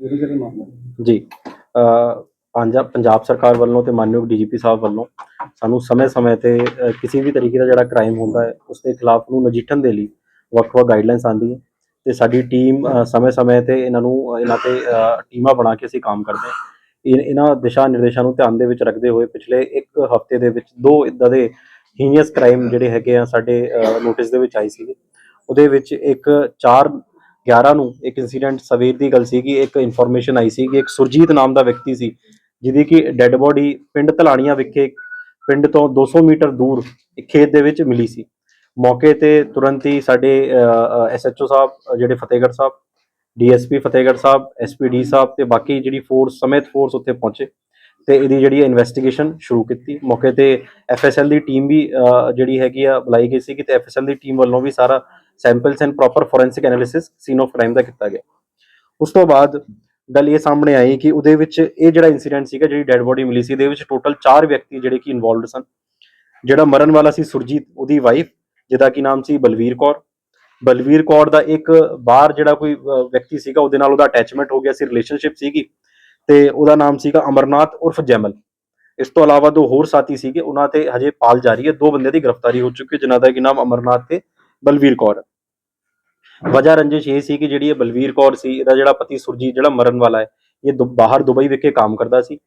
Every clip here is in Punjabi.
ਜੀ ਪੰਜਾਬ ਸਰਕਾਰ ਵੱਲੋਂ ਤੇ ਮਾਨਯੋਗ ਡੀਜੀਪੀ ਸਾਹਿਬ ਵੱਲੋਂ ਸਾਨੂੰ ਸਮੇਂ-ਸਮੇਂ ਤੇ ਕਿਸੇ ਵੀ ਤਰੀਕੇ ਦਾ ਜਿਹੜਾ ਕ੍ਰਾਈਮ ਹੁੰਦਾ ਹੈ, ਉਸ ਦੇ ਖਿਲਾਫ ਨੂੰ ਨਜਿੱਠਣ ਦੇ ਲਈ ਵੱਖ-ਵੱਖ ਗਾਈਡਲਾਈਨਸ ਆਉਂਦੀ ਹੈ ਤੇ ਸਾਡੀ ਟੀਮ ਸਮੇਂ-ਸਮੇਂ ਤੇ ਇਹਨਾਂ ਨੂੰ, ਇਹਨਾਂ ਤੇ ਟੀਮਾਂ ਬਣਾ ਕੇ ਅਸੀਂ ਕੰਮ ਕਰਦੇ ਹਾਂ। ਇਹਨਾਂ ਦਿਸ਼ਾ ਨਿਰਦੇਸ਼ਾਂ ਨੂੰ ਧਿਆਨ ਦੇ ਵਿੱਚ ਰੱਖਦੇ ਹੋਏ ਪਿਛਲੇ ਇੱਕ ਹਫ਼ਤੇ ਦੇ ਵਿੱਚ ਦੋ ਇਦਾਂ ਦੇ ਹੀਨੀਅਸ ਕ੍ਰਾਈਮ ਜਿਹੜੇ ਹੈਗੇ ਆ ਸਾਡੇ ਨੋਟਿਸ ਦੇ ਵਿੱਚ ਆਏ ਸੀਗੇ। ਉਹਦੇ ਵਿੱਚ ਇੱਕ 4 11 ਨੂੰ ਇੱਕ ਇਨਸੀਡੈਂਟ ਸਵੇਰ ਦੀ ਗੱਲ ਸੀਗੀ, ਇੱਕ ਇਨਫੋਰਮੇਸ਼ਨ ਆਈ ਸੀ ਕਿ ਇੱਕ ਸੁਰਜੀਤ ਨਾਮ ਦਾ ਵਿਅਕਤੀ ਸੀ, ਜਿਹਦੀ ਕਿ ਡੈੱਡ ਬੋਡੀ ਪਿੰਡ ਧਲਾਣੀਆਂ ਵਿਖੇ ਪਿੰਡ ਤੋਂ 200 ਮੀਟਰ ਦੂਰ ਇੱਕ ਖੇਤ ਦੇ ਵਿੱਚ ਮਿਲੀ ਸੀ। ਮੌਕੇ ਤੇ ਤੁਰੰਤ ਹੀ ਸਾਡੇ ਐਸਐਚਓ ਸਾਹਿਬ, ਜਿਹੜੇ ਫਤਿਹਗੜ੍ਹ ਸਾਹਿਬ ਡੀਐਸਪੀ ਫਤਿਹਗੜ੍ਹ ਸਾਹਿਬ ਐਸਪੀਡੀ ਸਾਹਿਬ ਤੇ ਬਾਕੀ ਜਿਹੜੀ ਫੋਰਸ ਸਮੇਤ ਫੋਰਸ ਉੱਥੇ ਪਹੁੰਚੇ ਤੇ ਇਹਦੀ ਜਿਹੜੀ ਇਨਵੈਸਟੀਗੇਸ਼ਨ ਸ਼ੁਰੂ ਕੀਤੀ। ਮੌਕੇ ਤੇ ਐਫਐਸਐਲ ਦੀ ਟੀਮ ਵੀ ਜਿਹੜੀ ਹੈਗੀ ਆ, ਬੁਲਾਈ ਗਈ ਸੀ ਕਿ ਤੇ ਐਫਐਸਐਲ ਦੀ ਟੀਮ ਵੱਲੋਂ ਵੀ ਸਾਰਾ samples and proper forensic analysis scene of crime ਦਾ ਕੀਤਾ ਗਿਆ। ਉਸ ਤੋਂ ਬਾਅਦ ਗੱਲ ਇਹ ਸਾਹਮਣੇ ਆਈ ਕਿ ਉਹਦੇ ਵਿੱਚ ਇਹ ਜਿਹੜਾ ਇਨਸੀਡੈਂਟ ਸੀਗਾ, ਜਿਹੜੀ ਡੈੱਡ ਬੋਡੀ ਮਿਲੀ ਸੀ, ਇਹਦੇ ਵਿੱਚ ਟੋਟਲ 4 ਵਿਅਕਤੀ ਜਿਹੜੇ ਕਿ ਇਨਵੋਲਵਡ ਸਨ। ਜਿਹੜਾ ਮਰਨ ਵਾਲਾ ਸੀ ਸੁਰਜੀਤ, ਉਹਦੀ ਵਾਈਫ ਜਿਹਦਾ ਕੀ ਨਾਮ ਸੀ ਬਲਵੀਰ ਕੌਰ। ਬਲਵੀਰ ਕੌਰ ਦਾ ਇੱਕ ਬਾਹਰ ਜਿਹੜਾ ਕੋਈ ਵਿਅਕਤੀ ਸੀਗਾ, ਉਹਦੇ ਨਾਲ ਉਹਦਾ ਅਟੈਚਮੈਂਟ ਹੋ ਗਿਆ ਸੀ ਰਿਲੇਸ਼ਨਸ਼ਿਪ ਸੀਗੀ। ਤੇ ਉਹਦਾ ਨਾਮ ਸੀਗਾ ਅਮਰਨਾਥ ਉਰਫ ਜੈਮਲ। ਇਸ ਤੋਂ ਇਲਾਵਾ ਦੋ ਹੋਰ ਸਾਥੀ ਸੀਗੇ, ਉਹਨਾਂ ਤੇ ਹਜੇ ਪਾਲ ਜਾਰੀ ਹੈ। ਦੋ ਬੰਦੇ ਦੀ ਗ੍ਰਿਫਤਾਰੀ ਹੋ ਚੁੱਕੀ ਹੈ, ਜਿਨ੍ਹਾਂ ਦਾ ਕੀ ਨਾਮ ਅਮਰਨਾਥ ਤੇ ਬਲਵੀਰ ਕੌਰ। ਵਜ੍ਹਾ ਰੰਜਿਸ਼ ਇਹ ਸੀ ਕਿ ਜਿਹੜੀ ਇਹ ਬਲਵੀਰ ਕੌਰ ਸੀ ਇਹਦਾ ਜਿਹੜਾ ਪਤੀ ਸੁਰਜੀਤ ਜਿਹੜਾ ਮਰਨ ਵਾਲਾ ਹੈ ਇਹ ਬਾਹਰ ਦੁਬਈ ਵਿਖੇ ਕੰਮ ਕਰਦਾ ਸੀ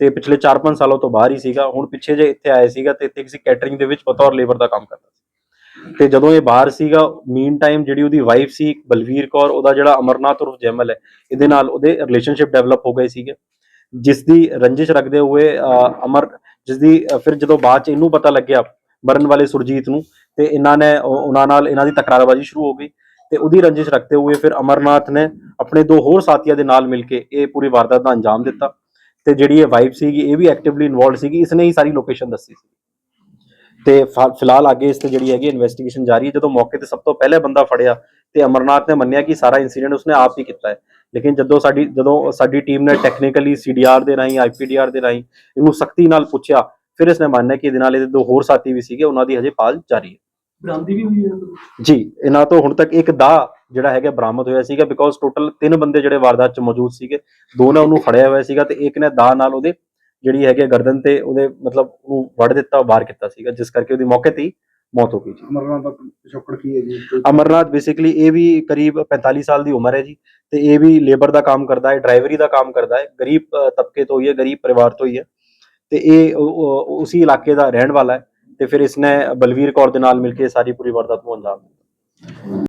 ਤੇ ਪਿਛਲੇ 4-5 ਸਾਲਾਂ ਤੋਂ ਬਾਹਰ ਹੀ ਸੀਗਾ। ਹੁਣ ਪਿੱਛੇ ਜੇ ਇੱਥੇ ਆਇਆ ਸੀਗਾ ਤੇ ਇੱਥੇ ਕਿਸੇ ਕੈਟਰਿੰਗ ਦੇ ਵਿੱਚ ਬਤੌਰ ਲੇਬਰ ਦਾ ਕੰਮ ਕਰਦਾ ਸੀ। ਤੇ ਜਦੋਂ ਇਹ ਬਾਹਰ ਸੀਗਾ ਮੀਨ ਟਾਈਮ ਜਿਹੜੀ ਉਹਦੀ ਵਾਈਫ ਸੀ ਬਲਵੀਰ ਕੌਰ ਉਹਦਾ ਜਿਹੜਾ ਅਮਰਨਾਥ ਉਰਫ ਜੈਮਲ ਹੈ ਇਹਦੇ ਨਾਲ ਉਹਦੇ ਰਿਲੇਸ਼ਨਸ਼ਿਪ ਡਿਵੈਲਪ ਹੋ ਗਏ ਸੀਗੇ। ਜਿਸ ਦੀ ਰੰਜਿਸ਼ ਰੱਖਦੇ ਹੋਏ ਅਹ, ਅਮਰ ਜਿਸ ਦੀ ਫਿਰ ਜਦੋਂ ਬਾਅਦ ਚ ਇਹਨੂੰ ਪਤਾ ਲੱਗਿਆ ਮਰਨ ਵਾਲੇ ਸੁਰਜੀਤ ਨੂੰ ਤੇ ਇਹਨਾਂ ਨੇ ਉਹਨਾਂ ਨਾਲ ਇਹਨਾਂ ਦੀ ਤਕਰਾਰਬਾਜ਼ੀ ਸ਼ੁਰੂ ਹੋ ਗਈ ਤੇ ਉਹਦੀ ਰੰਜਿਸ਼ ਰੱਖਦੇ ਹੋਏ ਫਿਰ ਅਮਰਨਾਥ ਨੇ ਆਪਣੇ ਦੋ ਹੋਰ ਸਾਥੀਆਂ ਦੇ ਨਾਲ ਮਿਲ ਕੇ ਇਹ ਪੂਰੀ ਵਾਰਦਾਤ ਦਾ ਅੰਜਾਮ ਦਿੱਤਾ ਤੇ ਜਿਹੜੀ ਇਹ ਵਾਈਫ ਸੀਗੀ, ਇਹ ਵੀ ਐਕਟਿਵਲੀ ਇਨਵੋਲਡ ਸੀਗੀ, ਇਸਨੇ ਹੀ ਸਾਰੀ ਲੋਕੇਸ਼ਨ ਦੱਸੀ ਸੀ। ਤੇ ਫਿਲਹਾਲ ਅੱਗੇ ਇਸ ਤੇ ਜਿਹੜੀ ਹੈਗੀ ਇਨਵੈਸਟੀਗੇਸ਼ਨ ਜਾਰੀ ਹੈ, ਜਦੋਂ ਮੌਕੇ ਤੇ ਸਭ ਤੋਂ ਪਹਿਲੇ ਬੰਦਾ ਫੜਿਆ ਤੇ ਅਮਰਨਾਥ ਨੇ ਮੰਨਿਆ ਕਿ ਸਾਰਾ ਇਨਸੀਡੈਂਟ ਉਸਨੇ ਆਪ ਹੀ ਕੀਤਾ ਹੈ। ਲੇਕਿਨ ਜਦੋਂ ਸਾਡੀ ਜਦੋਂ ਸਾਡੀ ਟੀਮ ਨੇ ਟੈਕਨੀਕਲੀ ਸੀਡੀਆਰ ਦੇ ਰਾਹੀਂ ਆਈਪੀਡੀਆਰ ਦੇ ਰਾਹੀਂ ਇਹਨੂੰ ਸਖਤੀ ਨਾਲ ਪੁੱਛਿਆ, ਫਿਰ ਇਸਨੇ ਮੰਨਿਆ ਕਿ ਇਹਦੇ ਨਾਲ ਇਹਦੇ ਦੋ ਹੋਰ ਸਾਥੀ ਵੀ ਸੀਗੇ, ਉਹਨਾਂ ਦੀ ਹਜੇ ਪਾਲ ਜਾਰੀ ਹੈ। ਬਰਾਮਦੀ ਵੀ ਹੋਈ ਹੈ ਜੀ ਇਹਨਾਂ ਤੋਂ ਹੁਣ ਤੱਕ ਇੱਕ ਦਾ ਜਿਹੜਾ ਹੈਗਾ ਬਰਾਮਦ ਹੋਇਆ ਸੀਗਾ ਬਿਕੋਜ਼ ਟੋਟਲ ਤਿੰਨ ਬੰਦੇ ਜਿਹੜੇ ਵਾਰਦਾਤ 'ਚ ਮੌਜੂਦ ਸੀਗੇ ਦੋ ਨੇ ਉਹਨੂੰ ਫੜਿਆ ਹੋਇਆ ਸੀਗਾ ਤੇ ਇੱਕ ਨੇ ਦਾ ਨਾਲ ਉਹਦੇ ਜਿਹੜੀ ਹੈਗੀ ਗਰਦਨ ਤੇ ਉਹਦੇ ਮਤਲਬ ਉਹਨੂੰ ਵੜ ਦਿੱਤਾ ਵਾਰ ਕੀਤਾ ਸੀਗਾ ਜਿਸ ਕਰਕੇ ਉਹਦੀ ਮੌਕੇ ਤੇ ਹੀ ਮੌਤ ਹੋ ਗਈ ਜੀ ਅਮਰਨਾਥ ਦਾ ਪਿਛੋਕੜ ਕੀ ਹੈ ਜੀ ਅਮਰਨਾਥ ਬੇਸਿਕਲੀ ਇਹ ਵੀ ਕਰੀਬ 45 ਸਾਲ ਦੀ ਉਮਰ ਹੈ ਜੀ ਤੇ ਇਹ ਵੀ ਲੇਬਰ ਦਾ ਕੰਮ ਕਰਦਾ ਹੈ ਡਰਾਈਵਰੀ ਦਾ ਕੰਮ ਕਰਦਾ ਹੈ ਗਰੀਬ ਤਬਕੇ ਤੋਂ ਹੀ ਹੈ ਗਰੀਬ ਪਰਿਵਾਰ ਤੋਂ ਹੀ ਹੈ ਤੇ ਇਹ ਉਸੀ ਇਲਾਕੇ ਦਾ ਰਹਿਣ ਵਾਲਾ ਹੈ ਤੇ ਫਿਰ ਇਸਨੇ ਬਲਵੀਰ ਕੌਰ ਦੇ ਨਾਲ ਮਿਲ ਕੇ ਸਾਰੀ ਪੂਰੀ ਵਾਰਦਾਤ ਨੂੰ ਅੰਜਾਮ ਦਿੱਤਾ।